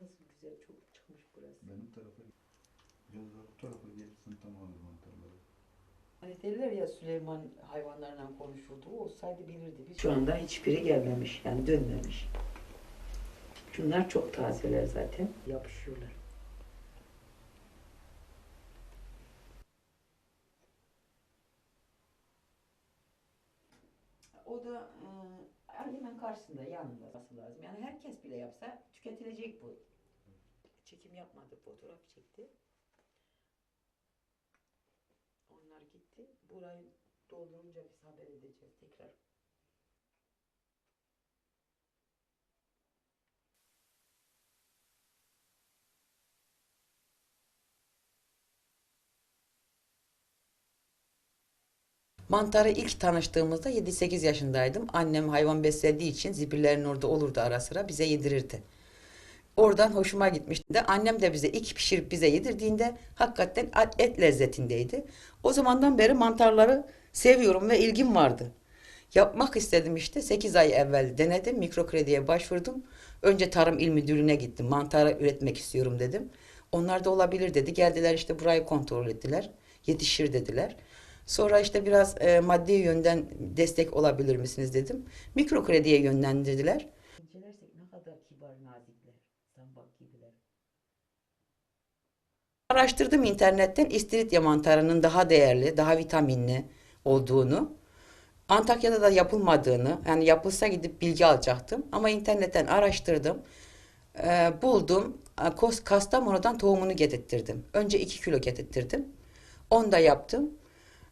nasıl güzel çok çıkmış burası. Benim tarafa biraz daha bu tarafa gelirsin tam alır mantarları. Hani derler ya Süleyman hayvanlarla konuşurdu. O olsaydı bilirdi. Biz şu anda hiçbiri gelmemiş. Yani dönmemiş. Şunlar çok tazeler zaten. Yapışıyorlar. O da hemen karşısında, yanında olması lazım. Yani herkes bile yapsa tüketilecek bu. Çekim yapmadı, fotoğraf çekti. Onlar gitti. Burayı doldurunca biz haber edeceğiz tekrar. Mantarı ilk tanıştığımızda 7-8 yaşındaydım. Annem hayvan beslediği için zibirlerin orada olurdu ara sıra bize yedirirdi. Oradan hoşuma gitmişti annem de bize ilk pişirip bize yedirdiğinde hakikaten et lezzetindeydi. O zamandan beri mantarları seviyorum ve ilgim vardı. Yapmak istedim işte 8 ay evvel denedim mikrokrediye başvurdum. Önce Tarım İl Müdürlüğü'ne gittim mantarı üretmek istiyorum dedim. Onlar da olabilir dedi geldiler işte burayı kontrol ettiler yetişir dediler. Sonra işte biraz e, maddi yönden destek olabilir misiniz dedim. Mikrokrediye yönlendirdiler. Ne kadar kibar nazikler. Araştırdım internetten istiridye mantarının daha değerli, daha vitaminli olduğunu. Antakya'da da yapılmadığını, yani yapılsa gidip bilgi alacaktım. Ama internetten araştırdım. Ee, buldum. Ee, Kos- Kastamonu'dan tohumunu getirttirdim. Önce 2 kilo getirttirdim. Onu da yaptım.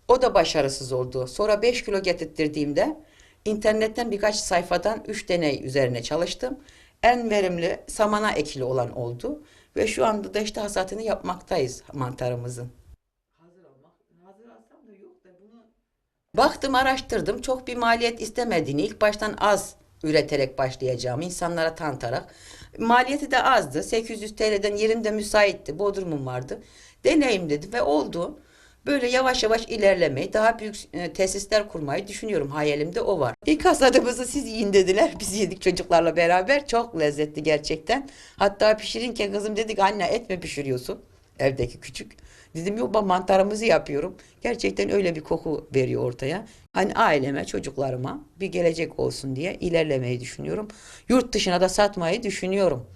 O da başarısız oldu. Sonra 5 kilo getirttirdiğimde internetten birkaç sayfadan 3 deney üzerine çalıştım. En verimli samana ekili olan oldu. Ve şu anda da işte hasatını yapmaktayız mantarımızın. Hazır almak, hazır alsam da yok da bunu... Baktım araştırdım çok bir maliyet istemediğini ilk baştan az üreterek başlayacağım insanlara tanıtarak. Maliyeti de azdı 800 TL'den yerim de müsaitti Bodrum'um vardı. Deneyim dedim ve oldu. Böyle yavaş yavaş ilerlemeyi, daha büyük e, tesisler kurmayı düşünüyorum. Hayalimde o var. İlk hasadımızı siz yiyin dediler. Biz yedik çocuklarla beraber. Çok lezzetli gerçekten. Hatta pişirince kızım dedik anne et mi pişiriyorsun? Evdeki küçük. Dedim yok ben mantarımızı yapıyorum. Gerçekten öyle bir koku veriyor ortaya. Hani aileme, çocuklarıma bir gelecek olsun diye ilerlemeyi düşünüyorum. Yurt dışına da satmayı düşünüyorum.